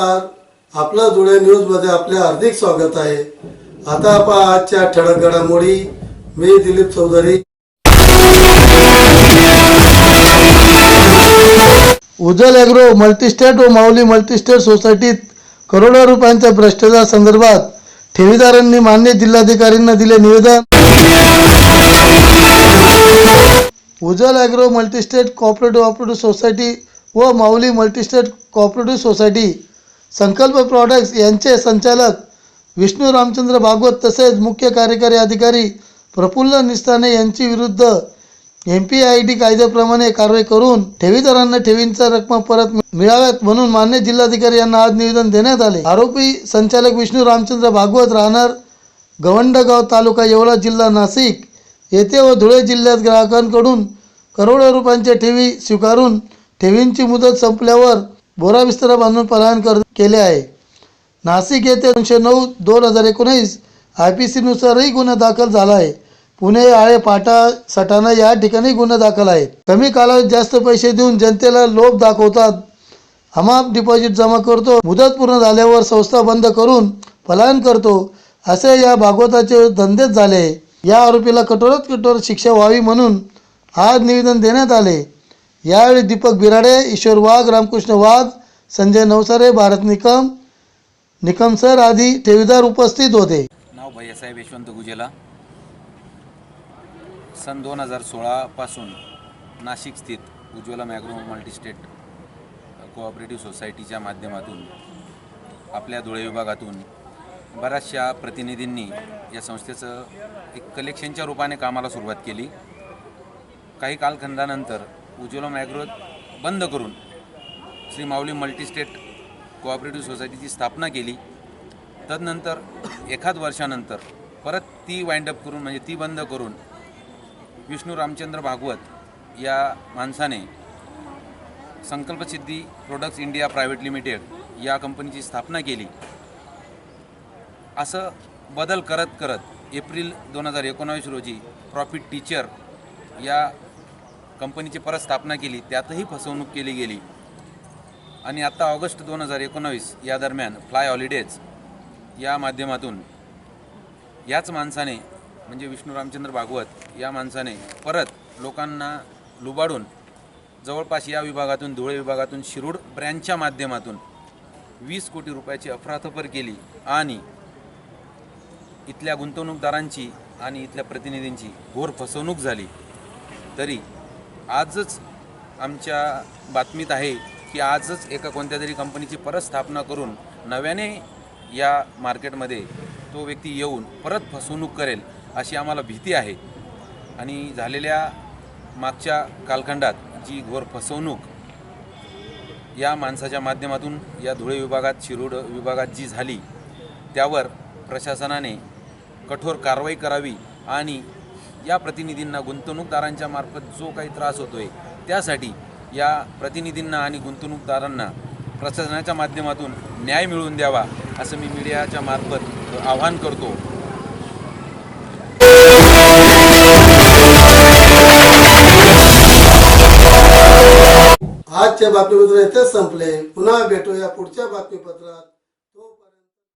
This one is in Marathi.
आपलं जुळे न्यूजमध्ये आपले हार्दिक स्वागत आहे. आता आपण आजच्या ठळक घडामोडी. मी दिलीप चौधरी. उजल ॲग्रो मल्टीस्टेट व माऊली मल्टीस्टेट सोसायटीत करोडो रुपयांच्या भ्रष्टाचार संदर्भात ठेवीदारांनी मान्य जिल्हाधिकाऱ्यांना दिले निवेदन. Ujal agro multistate cooperative operative society व Mauli multistate cooperative society Sankalp products यांचे संचालक विष्णू रामचंद्र भागवत तसेच मुख्य कार्यकारी अधिकारी प्रफुल्ल निस्ताने यांची विरुद्ध एम पी आय डी कायद्याप्रमाणे कारवाई करून ठेवीदारांना ठेवींचा रक्कम परत मिळाव्यात म्हणून मान्य जिल्हाधिकारी यांना आज निवेदन देण्यात आले. आरोपी संचालक विष्णू रामचंद्र भागवत राहणार गवंडगाव तालुका येवला जिल्हा नाशिक येथे व धुळे जिल्ह्यात ग्राहकांकडून करोडो रुपयांच्या ठेवी स्वीकारून ठेवींची मुदत संपल्यावर बोरा विस्तारा बांधून पलायन कर केले आहे. नाशिक येथे दोनशे नऊ दोन हजार एकोणीस आय पी सीनुसारही गुन्हा दाखल झाला आहे. पुणे आळे पाटा सटाणा या ठिकाणी गुन्हा दाखल आहेत कमी कालावधीत जास्त पैसे देऊन जनतेला लोभ दाखवतात. हमाप डिपॉझिट जमा करतो. मुदत पूर्ण झाल्यावर संस्था बंद करून पलायन करतो. असे या भागवताचे धंदेच झाले. या आरोपीला कठोरात कठोर शिक्षा व्हावी म्हणून आज निवेदन देण्यात आले. यावेळी दीपक बिराडे ईश्वर वाघ रामकृष्ण वाघ संजय नवसारे भारत निकम निकम सर आदी ठेवीदार उपस्थित होते. नाव भैयासाहेब यशवंत गुजेला. सन दोन हजार सोळापासून नाशिक स्थित उज्ज्वला मॅग्रो मल्टीस्टेट कोऑपरेटिव्ह सोसायटीच्या माध्यमातून आपल्या धुळे विभागातून बऱ्याचशा प्रतिनिधींनी या संस्थेचं एक कलेक्शनच्या रूपाने कामाला सुरुवात केली. काही कालखंडानंतर उज्ज्वला मॅग्रो बंद करून श्री माऊली मल्टीस्टेट कोऑपरेटिव्ह सोसायटीची स्थापना केली. तदनंतर एखाद वर्षानंतर परत ती वाइंडअप करून म्हणजे ती बंद करून विष्णू रामचंद्र भागवत या माणसाने Sankalpsiddhi products India private limited या कंपनीची स्थापना केली. असं बदल करत करत एप्रिल दोन हजार एकोणावीस रोजी प्रॉफिट टीचर या कंपनीची परत स्थापना केली त्यातही फसवणूक केली गेली. आणि आता ऑगस्ट दोन हजार एकोणावीस या दरम्यान फ्लाय हॉलिडेज या माध्यमातून याच माणसाने म्हणजे विष्णू रामचंद्र भागवत या माणसाने परत लोकांना लुबाडून जवळपास या विभागातून धुळे विभागातून शिरूड ब्रँचच्या माध्यमातून वीस कोटी रुपयाची अफराथफर केली आणि इथल्या गुंतवणूकदारांची आणि इथल्या प्रतिनिधींची घोर फसवणूक झाली. तरी आजच आमच्या बातमीत आहे की आजच एका कोणत्या तरी कंपनीची परत स्थापना करून नव्याने या मार्केटमध्ये तो व्यक्ती येऊन परत फसवणूक करेल अशी आम्हाला भीती आहे. आणि झालेल्या मागच्या कालखंडात जी घोर फसवणूक या माणसाच्या माध्यमातून या धुळे विभागात शिरोड विभागात जी झाली त्यावर प्रशासनाने कठोर कारवाई करावी आणि या प्रतिनिधींना गुंतवणूकदारांच्या मार्फत जो काही त्रास होतोय त्यासाठी या प्रतिनिधींना आणि गुंतवणूकदारांना प्रशासनाच्या माध्यमातून न्याय मिळवून द्यावा असं मी मीडियाच्या मार्फत आवाहन करतो. आजच्या बातमीपत्र इथेच संपले. पुन्हा भेटूया पुढच्या बातमीपत्रात.